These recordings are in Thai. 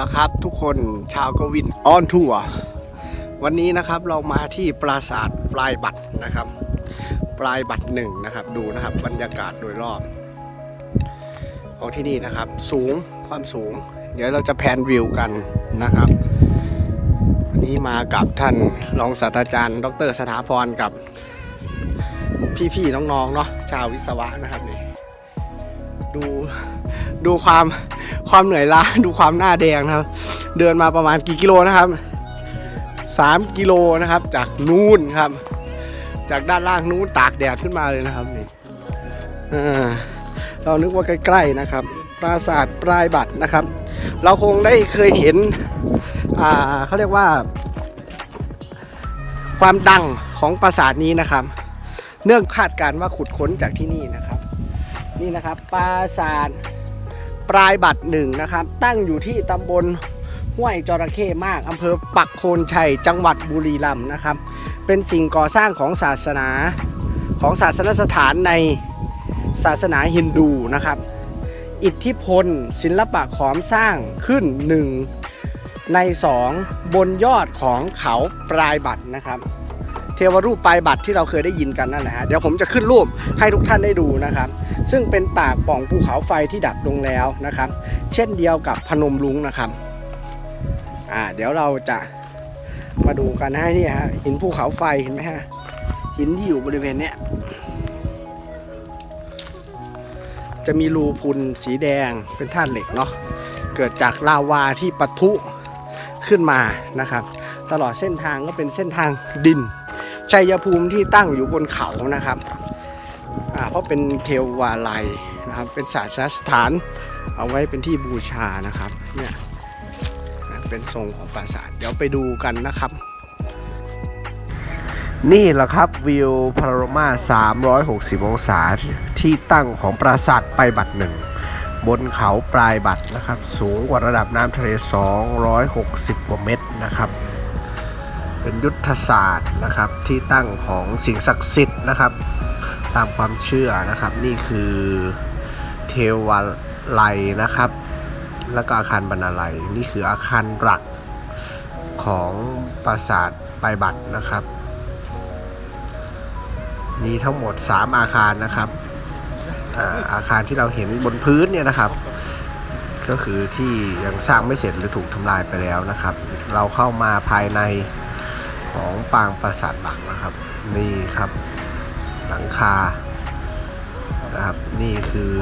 ละครับ ทุกคนชาวกวินออนทัวร์วันนี้นะครับเรามาที่ปราสาทปลายบัตรนะครับ ปลายบัตรหนึ่งนะครับ ดูนะครับบรรยากาศโดยรอบของที่นี่นะครับ สูงความสูง เดี๋ยวเราจะแพนวิวกันนะครับวันนี้มากับท่านรองศาสตราจารย์ ดรสถาพรกับพี่ๆน้องๆเนาะชาววิศวะนะครับนี่ดูดูความ ความเหนื่อยล้าดูความหน้าแดงนะครับ เดินมาประมาณกี่กิโลนะครับ 3 กิโลนะครับ จากนู้นครับ จากด้านล่างนู้นตากแดดขึ้นมาเลยนะครับนี่เรานึกว่าใกล้ๆนะครับ ปราสาทปลายบัตรนะครับ เราคงได้เคยเห็นเขาเรียกว่า ความดังของปราสาทนี้นะครับ เนื่องคาดการณ์ว่าขุดค้นจากที่นี่นะครับ นี่นะครับปราสาท ปลายบัตรหนึ่งนะครับ ตั้งอยู่ที่ตำบลห้วยจระเข้มากอำเภอปักโคนชัยจังหวัดบุรีรัมย์นะครับ เป็นสิ่งก่อสร้างของศาสนาของศาสนสถานในศาสนาฮินดูนะครับ อิทธิพล ศิลปะขอมสร้างขึ้นหนึ่งในสองบนยอดของเขาปลายบัตรนะครับ เทวรูปปลายบัตรที่เราเคยได้ยินกันนั่นแหละฮะเดี๋ยวผมจะขึ้นรูปให้ทุกท่านได้ดูนะครับ ซึ่งเป็นปากป่องภูเขาไฟที่ดับลงแล้วนะครับ เช่นเดียวกับพนมรุ้งนะครับอ่าเดี๋ยวเราจะมาดูกันนะนี่ฮะหินภูเขาไฟเห็นไหมฮะหินที่อยู่บริเวณเนี้ยจะมีรูพุนสีแดงเป็นธาตุเหล็กเนาะเกิดจากลาวาที่ปะทุขึ้นมานะครับ ตลอดเส้นทางก็เป็นเส้นทางดินชัยภูมิที่ตั้งอยู่บนเขานะครับ เพราะเป็นเทวาลัยนะครับ เป็นศาสนสถานเอาไว้เป็นที่บูชานะครับเนี่ยเป็นทรงของปราสาทเดี๋ยวไปดูกันนะครับ นี่แหละครับวิวพาโรมา 360 องศาที่ตั้งของปราสาทไปบัตรหนึ่งบนเขาปลายบัตรนะครับ สูงกว่าระดับน้ำทะเล 260 กว่าเมตรนะครับ เป็นยุทธศาสตร์นะครับที่ตั้งของสิ่งศักดิ์สิทธิ์นะครับ ตามความเชื่อนะครับ นี่คือเทวาลัยนะครับ แล้วก็อาคารบรรณาลัย นี่คืออาคารหลักของปราสาทไปบัตรนะครับ มีทั้งหมด 3 อาคารนะครับอาอาคารที่เราเห็นบนพื้นเนี่ยนะครับ ก็คือที่ยังสร้างไม่เสร็จหรือถูกทำลายไปแล้วนะครับ เราเข้ามาภายในของปางปราสาทหลังนะครับ นี่ครับ หลังคานะครับนี่คือ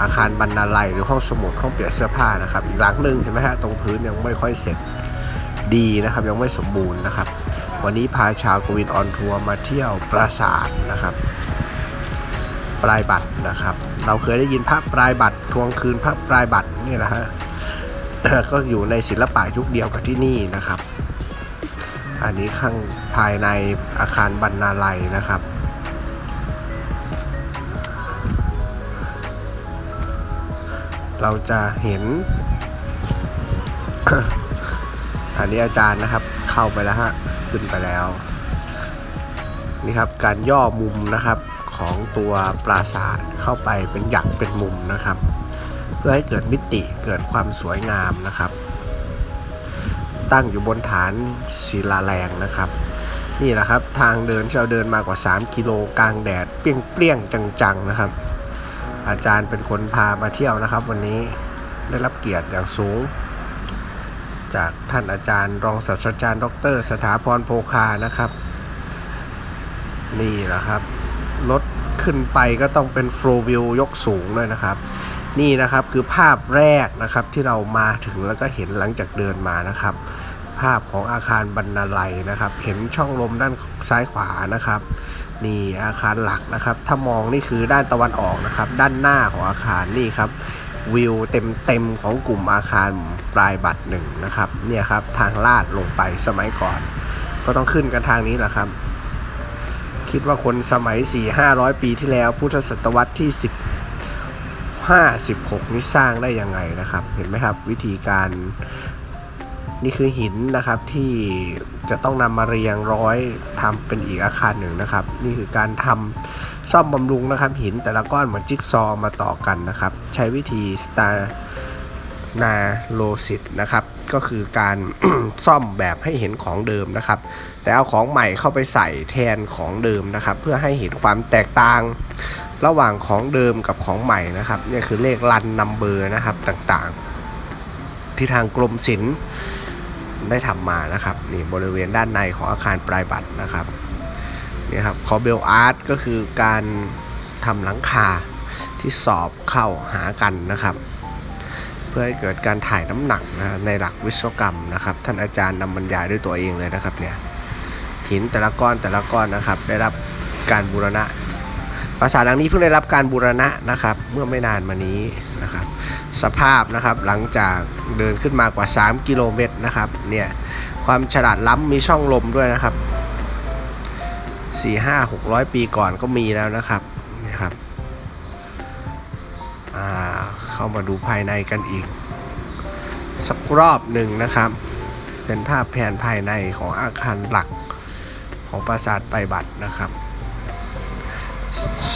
อาคารบรรณาลัยหรือห้องสมุดห้องเปลี่ยนเสื้อผ้านะครับ อีกหลังหนึ่งเห็นไหมฮะตรงพื้นยังไม่ค่อยเสร็จดีนะครับ ยังไม่สมบูรณ์นะครับ วันนี้พาชาวกวินออนทัวร์มาเที่ยวปราสาทนะครับปลายบัตรนะครับ เราเคยได้ยินพระปลายบัตรทวงคืนพระปลายบัตรนี่แหละฮะก็อยู่ในศิลปะยุคเดียวกับที่นี่นะครับ อันนี้ข้างภายในอาคารบรรณาลัยนะครับ เราจะเห็น อันนี้อาจารย์นะครับ เข้าไปแล้วฮะขึ้นไปแล้ว นี่ครับการย่อมุมนะครับของตัวปราสาทเข้าไปเป็นหยักเป็นมุมนะครับ เพื่อให้เกิดมิติเกิดความสวยงามนะครับ ตั้งอยู่บนฐานศิลาแรงนะครับนี่แหละครับ ทางเดินที่เราเดินมากว่า 3 กิโลกลางแดด เปรี้ยงๆ จัง ๆ นะครับ อาจารย์เป็นคนพามาเที่ยวนะครับ วันนี้ได้รับเกียรติอย่างสูง จากท่านอาจารย์ รองศาสตราจารย์ ดร สถาพรโพคานะครับ นี่แหละครับรถขึ้นไปก็ต้องเป็นโฟล์วิวยกสูงด้วยนะครับ นี่นะครับคือภาพแรกนะครับที่เรามาถึงแล้วก็เห็นหลังจากเดินมานะครับ ภาพของอาคารบรรณาลัยนะครับ เห็นช่องลมด้านซ้ายขวานะครับนี่อาคารหลักนะครับ ถ้ามองนี่คือด้านตะวันออกนะครับ ด้านหน้าของอาคารนี่ครับวิวเต็มๆของกลุ่มอาคารปลายบัตรหนึ่งนะครับเนี่ยครับทางลาดลงไปสมัยก่อน ก็ต้องขึ้นกันทางนี้แหละครับ คิดว่าคนสมัย 4 500 ปีที่แล้ว พุทธศตวรรษที่15 16นี่สร้างได้ยังไงนะครับ เห็นไหมครับวิธีการ นี่คือหินนะครับที่จะต้องนำมาเรียงร้อยทำเป็นอีกอาคารหนึ่งนะครับ นี่คือการทำซ่อมบำรุงนะครับ หินแต่ละก้อนเหมือนจิ๊กซอว์มาต่อกันนะครับ ใช้วิธีสไตล์นาโลสิตนะครับ ก็คือการซ่อมแบบให้เห็นของเดิมนะครับ แต่เอาของใหม่เข้าไปใส่แทนของเดิมนะครับ เพื่อให้เห็นความแตกต่าง ระหว่างของเดิมกับของใหม่นะครับนี่คือเลขรันนัมเบอร์นะครับต่างๆ ที่ทางกรมศิลป์ ได้ทำมานะครับนี่บริเวณด้านในของอาคารปลายบัตรนะครับนี่ครับคอเบลอาร์ตก็คือการทำหลังคาที่สอบเข้าหากันนะครับ เพื่อให้เกิดการถ่ายน้ำหนักนะในหลักวิศวกรรมนะครับ ท่านอาจารย์นำบรรยายด้วยตัวเองเลยนะครับเนี่ยหินแต่ละก้อนแต่ละก้อนนะครับ ได้รับการบูรณะ ปราสาทหลังนี้เพิ่งได้รับการบูรณะนะครับ เมื่อไม่นานมานี้นะครับ สภาพนะครับหลังจากเดินขึ้นมากว่า 3 กิโลเมตรนะครับเนี่ยความฉลาดล้ำมีช่องลมด้วยนะครับ 4 5 600 ปีก่อนก็มีแล้วนะครับนี่ครับอ่าเข้ามาดูภายในกันอีก สักรอบหนึ่งนะครับ เป็นภาพแผนภายในของอาคารหลักของปราสาทไปบัตรนะครับ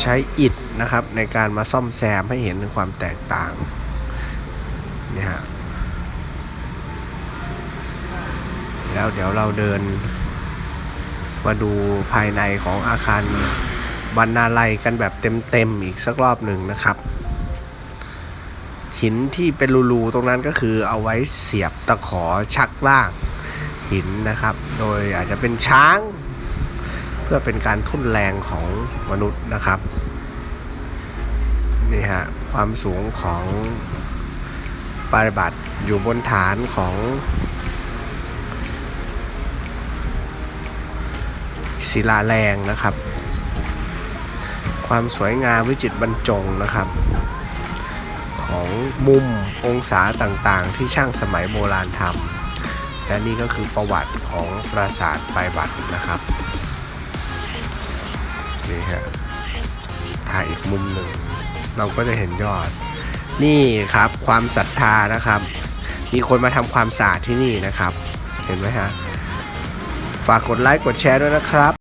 ใช้อิฐนะครับในการมาซ่อมแซมให้เห็นถึงความแตกต่างเนี่ยฮะแล้วเดี๋ยวเราเดิน มาดูภายในของอาคารบรรณาลัยกันแบบเต็มๆอีกสักรอบหนึ่งนะครับ หินที่เป็นรูๆตรงนั้นก็คือเอาไว้เสียบตะขอชักล่างหินนะครับ โดยอาจจะเป็นช้าง เพื่อเป็นการทุ่นแรงของมนุษย์นะครับนี่ฮะความสูงของปาริบัติอยู่บนฐานของ ศิลาแรงนะครับ ความสวยงามวิจิตรบรรจงนะครับ ของมุมองศาต่างๆ ที่ช่างสมัยโบราณทำและนี่ก็คือประวัติของปราสาทปลายบัตรนะครับ นี่ฮะถ่ายอีกมุมหนึ่ง เราก็จะเห็นยอด นี่ครับความศรัทธานะครับ มีคนมาทำความสะอาดที่นี่นะครับ เห็นไหมฮะ ฝากกดไลค์กดแชร์ด้วยนะครับ